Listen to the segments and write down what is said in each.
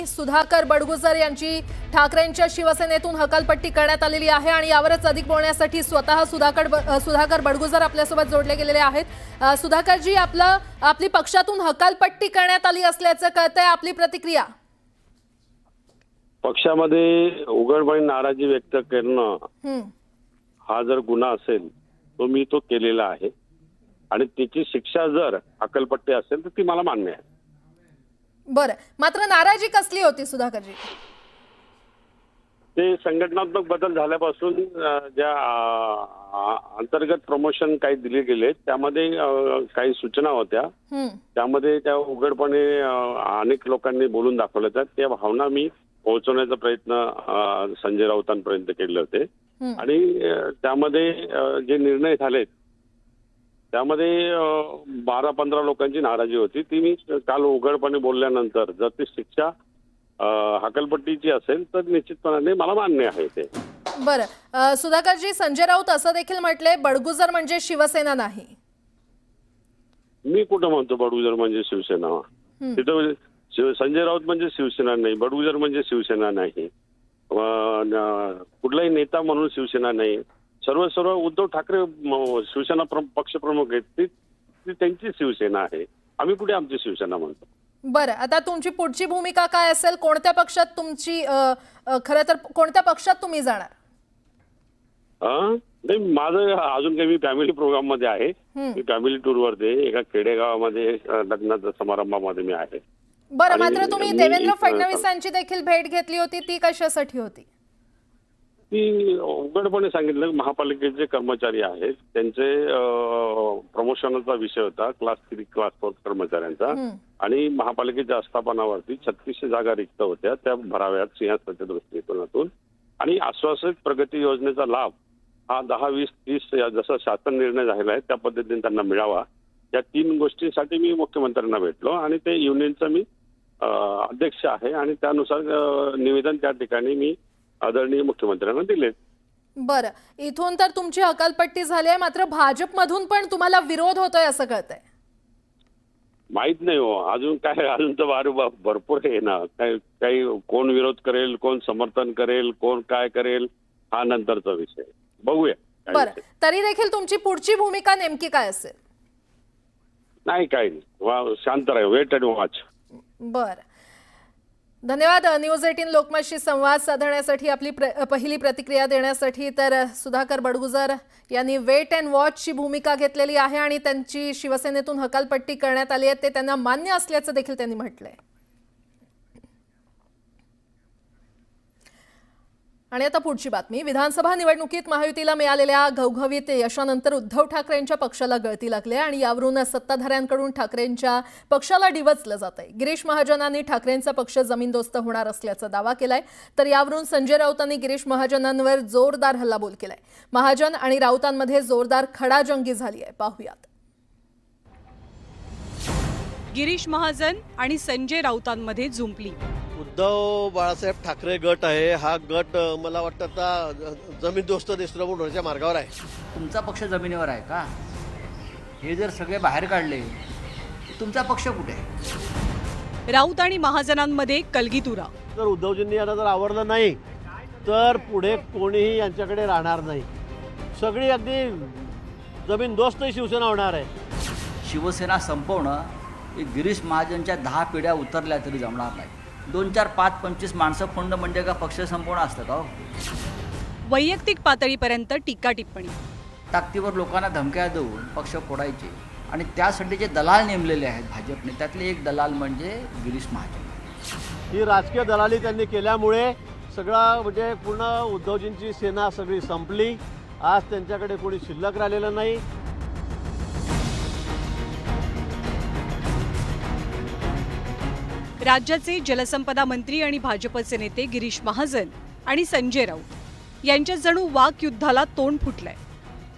आणि सुधाकर बडगुजर यांची ठाकरेंच्या शिवसेनेतून हकालपट्टी करण्यात आलेली आहे आणि यावरच अधिक बोलण्यासाठी स्वतः सुधाकर सुधाकर बडगुजर आपल्यासोबत जोडले गेलेले आहेत. सुधाकरजी आपलं आपली पक्षातून हकालपट्टी करण्यात आली असल्याचं कळतंय. आपली प्रतिक्रिया? पक्षामध्ये उघडपणे नाराजी व्यक्त करणं हं. हा जर गुन्हा असेल तो मी तो केलेला आहे. आणि त्याची शिक्षा जर अकलपट्टी असेल तर ती मला मान्य आहे. बरं. मात्र नाराजी कसली होती सुधाकरजी? ते संघटनात्मक बदल झाल्यापासून ज्या अंतर्गत प्रमोशन काही दिले गेले त्यामध्ये काही सूचना होत्या. हं. त्यामध्ये त्या उघडपणे अनेक लोकांनी बोलून दाखवल्या त्या त्या भावना मी पोहोचवण्याचा प्रयत्न संजय राऊतांपर्यंत केले होते. आणि त्यामध्ये जे निर्णय झालेत त्यामध्ये बारा पंधरा लोकांची नाराजी होती. ती मी काल उघडपणे बोलल्यानंतर जर ती शिक्षा हकलपट्टीची असेल तर निश्चितपणाने मला मान्य आहे ते. बरं. सुधाकरजी संजय राऊत असं देखील म्हटलंय बडगुजर म्हणजे शिवसेना नाही. मी कुठं म्हणतो बडगुजर म्हणजे शिवसेना. तिथं संजय राऊत म्हणजे शिवसेना नाही बडगुजर म्हणजे शिवसेना नाही. कुठलाही नेता म्हणून शिवसेना नाही. सर्व सर्व उद्धव ठाकरे शिवसेना प्र- पक्षप्रमुख आहेत. ती त्यांची शिवसेना आहे. आम्ही कुठे आमची शिवसेना म्हणतो. बरं आता तुमची पुढची भूमिका काय असेल? कोणत्या पक्षात तुमची खरं तर कोणत्या पक्षात तुम्ही जाणार? नाही माझं अजून काही मी फॅमिली प्रोग्राममध्ये आहे. मी फॅमिली टूरवरती आहे. एका खेडेगावामध्ये लग्नाच्या समारंभामध्ये मी आहे. बरं मात्र तुम्ही देवेंद्र फडणवीसांची देखील भेट घेतली होती. ती कशासाठी होती? ती उघडपणे सांगितलं की महापालिकेचे कर्मचारी आहेत. त्यांचे प्रमोशनचा विषय होता क्लास थ्री क्लास फोर कर्मचाऱ्यांचा. आणि महापालिकेच्या आस्थापनावरती छत्तीसशे जागा रिक्त होत्या. त्या भराव्यात सिंहासनाच्या दृष्टिकोनातून. आणि आश्वासित प्रगती योजनेचा लाभ हा दहा वीस तीस जसा शासन निर्णय झालेला आहे त्या पद्धतीने त्यांना मिळावा. या तीन गोष्टींसाठी मी मुख्यमंत्र्यांना भेटलो आणि ते युनियनचा मी अध्यक्ष आहे. आणि त्यानुसार निवेदन त्या ठिकाणी मी आदरणीय मुख्यमंत्र्यांना दिले. बरं. इथून तर तुमची हकालपट्टी झाली आहे मात्र भाजपमधून पण तुम्हाला विरोध होतोय असं कळतंय. माहीत नाही हो. अजून काय अजून तर वार भरपूर आहे ना. काय काही कोण विरोध करेल कोण समर्थन करेल कोण काय करेल हा नंतरचा विषय. बघूया बरं. तरी देखील तुमची पुढची भूमिका नेमकी काय असेल? नाही काही नाही. वा- शांत राहा. वेट अँड वॉच बरं. धन्यवाद न्यूज एटीन लोकमतशी संवाद साधण्यासाठी आपली प्र पहिली प्रतिक्रिया देण्यासाठी तर सुधाकर बडगुजर यांनी वेट अँड वॉचची भूमिका घेतलेली आहे आणि त्यांची शिवसेनेतून हकालपट्टी करण्यात आली आहे. ते त्यांना मान्य असल्याचं देखील त्यांनी म्हटलंय. आणि आता पुढची बातमी. विधानसभा निवडणुकीत महायुतीला मिळालेल्या घवघवीत यशानंतर उद्धव ठाकरेंच्या पक्षाला गळती लागली आहे आणि यावरून सत्ताधाऱ्यांकडून ठाकरेंच्या पक्षाला डिवचलं जात आहे गिरीश महाजनांनी ठाकरेंचा पक्ष जमीनदोस्त होणार असल्याचा दावा केलाय. तर यावरून संजय राऊतांनी गिरीश महाजनांवर जोरदार हल्लाबोल केलाय. महाजन आणि राऊतांमध्ये जोरदार खडाजंगी झाली आहे. पाहूयात. गिरीश महाजन आणि संजय राऊतांमध्ये जुंपली उद्धव बाळासाहेब ठाकरे गट आहे. हा गट मला वाटतं आता जमीन दोस्त देशद्रोह होण्याच्या मार्गावर आहे. तुमचा पक्ष जमिनीवर आहे का? हे जर सगळे बाहेर काढले तर तुमचा पक्ष कुठे आहे? राऊत आणि महाजनांमध्ये कलगीतुरा. जर उद्धवजींनी यांना जर आवडलं नाही तर पुढे कोणीही यांच्याकडे राहणार नाही. सगळी अगदी जमीन दोस्त शिवसेना होणार आहे. शिवसेना संपवणं हे गिरीश महाजनच्या दहा पिढ्या उतरल्या तरी जमणार नाही. दोन चार पाच पंचवीस माणसं फोंड म्हणजे का पक्ष संपवणं असतं का हो. वैयक्तिक पातळीपर्यंत टीका टिप्पणी. ताकदीवर लोकांना धमक्या देऊन पक्ष फोडायचे. आणि त्यासाठी जे दलाल नेमलेले आहेत भाजपने त्यातले एक दलाल म्हणजे गिरीश महाजन. ही राजकीय दलाली त्यांनी केल्यामुळे सगळा म्हणजे पूर्ण उद्धवजींची सेना सगळी संपली. आज त्यांच्याकडे कोणी शिल्लक राहिलेलं नाही. राज्याचे जलसंपदा मंत्री आणि भाजपचे नेते गिरीश महाजन आणि संजय राऊत. यांच्या जणू वाक युद्धाला तोंड फुटलंय.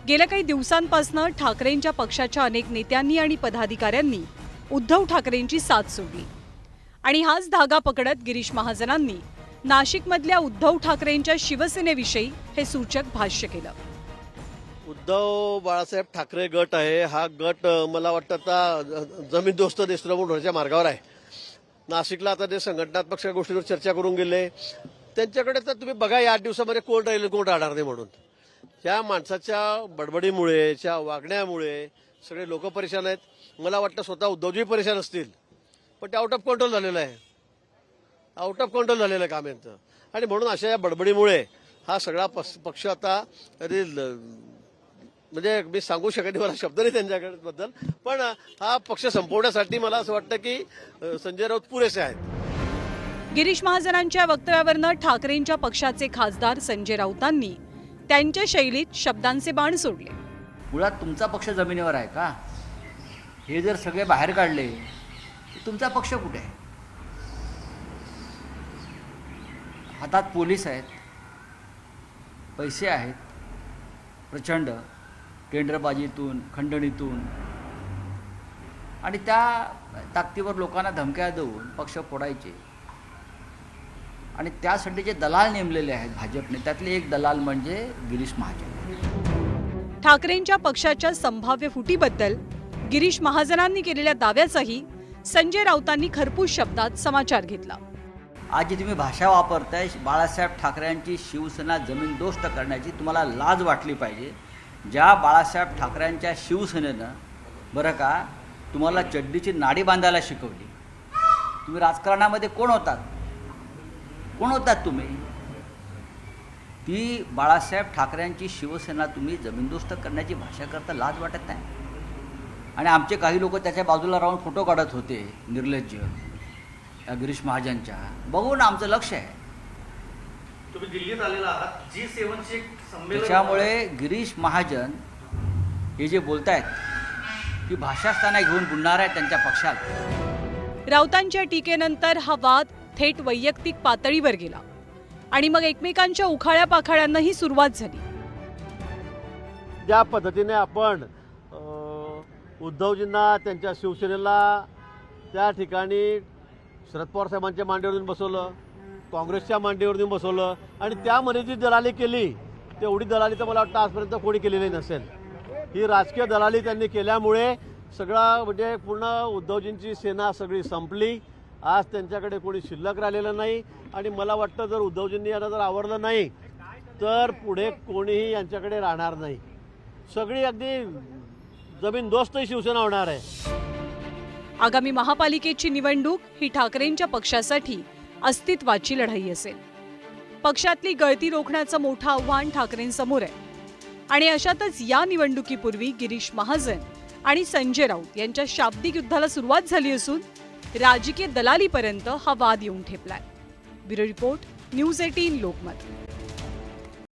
गेल्या काही दिवसांपासून ठाकरेंच्या पक्षाच्या अनेक नेत्यांनी आणि पदाधिकाऱ्यांनी उद्धव ठाकरेंची साथ सोडली. आणि हाच धागा पकडत गिरीश महाजनांनी नाशिकमधल्या उद्धव ठाकरेंच्या शिवसेनेविषयी हे सूचक भाष्य केलं. उद्धव बाळासाहेब ठाकरे गट आहे. हा गट मला वाटतं आता जमीन दोस्त देशद्रोह होण्याच्या मार्गावर आहे. नाशिकला आता ते संघटनात्मक सगळ्या चर्चा करून गेले त्यांच्याकडे तर तुम्ही बघा या आठ दिवसामध्ये कोण राहील कोण राहणार नाही म्हणून. या माणसाच्या बडबडीमुळे त्या वागण्यामुळे सगळे लोक परेशान आहेत. मला वाटतं स्वतः उद्धवजी परेशान असतील पण ते आउट ऑफ कंट्रोल झालेलं आहे. आउट ऑफ कंट्रोल झालेलं आहे काम यांचं. आणि म्हणून अशा या बडबडीमुळे हा सगळा पक्ष पक्ष आता ल- म्हणजे मी सांगू शकत नाही मला शब्द नाही त्यांच्याकडे बद्दल पण हा पक्ष संपवण्यासाठी मला असं वाटतं की संजय राऊत पुरेसे आहेत. गिरीश महाजनांच्या वक्तव्यावरनं ठाकरेंच्या पक्षाचे खासदार संजय राऊतांनी त्यांच्या शैलीत शब्दांचे बाण सोडले. मुळात तुमचा पक्ष जमिनीवर आहे का? हे जर सगळे बाहेर काढले तुमचा पक्ष कुठे आहे? हातात पोलीस आहेत पैसे आहेत प्रचंड. टेंडरबाजीतून खंडणीतून. आणि त्या ताकदीवर लोकांना धमक्या देऊन पक्ष फोडायचे. आणि त्यासाठी जे दलाल नेमलेले आहेत भाजपने त्यातले एक दलाल म्हणजे गिरीश महाजन. ठाकरेंच्या पक्षाच्या संभाव्य फुटीबद्दल गिरीश महाजनांनी केलेल्या दाव्याचाही संजय राऊतांनी खरपूस शब्दात समाचार घेतला. आज जी तुम्ही भाषा वापरताय बाळासाहेब ठाकरेंची शिवसेना जमीनदोस्त करण्याची तुम्हाला लाज वाटली पाहिजे. ज्या बाळासाहेब ठाकरेंच्या शिवसेनेनं बरं का तुम्हाला चड्डीची नाडी बांधायला शिकवली. तुम्ही राजकारणामध्ये कोण होतात? कोण होतात तुम्ही? ती बाळासाहेब ठाकरेंची शिवसेना तुम्ही जमीनदोस्त करण्याची भाषा करता लाज वाटत नाही. आणि आमचे काही लोक त्याच्या बाजूला राहून फोटो काढत होते निर्लज्ज गिरीश महाजनच्या. बघून आमचं लक्ष आहे. तुम्ही दिल्लीत आलेला आहात. जी सेवनचे एक संमेलन त्याच्यामुळे गिरीश महाजन हे जे बोलतायत ती भाषास्थाना घेऊन बुडणार आहे त्यांच्या पक्षात राऊतांच्या टीकेनंतर हा वाद थेट वैयक्तिक पातळीवर गेला आणि मग एकमेकांच्या उखाळ्या पाखाळ्यांनाही सुरुवात झाली. ज्या पद्धतीने आपण उद्धवजींना त्यांच्या शिवसेनेला त्या ठिकाणी शरद पवार साहेबांच्या मांडीवर बसवलं काँग्रेसच्या मांडीवर देऊन बसवलं आणि त्यामध्ये जी दलाली केली तेवढी दलाली तर मला वाटतं आजपर्यंत कोणी केलेली नसेल. ही राजकीय दलाली त्यांनी केल्यामुळे सगळा म्हणजे पूर्ण उद्धवजींची सेना सगळी संपली. आज त्यांच्याकडे कोणी शिल्लक राहिलेलं नाही आणि मला वाटतं जर उद्धवजींनी यांना जर आवडलं नाही तर पुढे कोणीही यांच्याकडे राहणार नाही. सगळी अगदी जमीनदोस्त शिवसेना होणार आहे. आगामी महापालिकेची निवडणूक ही ठाकरेंच्या पक्षासाठी. अस्तित्वाची लढाई असेल. पक्षातली गळती रोखण्याचं मोठं आव्हान ठाकरेंसमोर आहे. आणि अशातच या निवडणुकीपूर्वी गिरीश महाजन आणि संजय राऊत यांच्या शाब्दिक युद्धाला सुरुवात झाली असून राजकीय दलालीपर्यंत हा वाद येऊन ठेपलाय. Bureau report news eighteen Lokmat.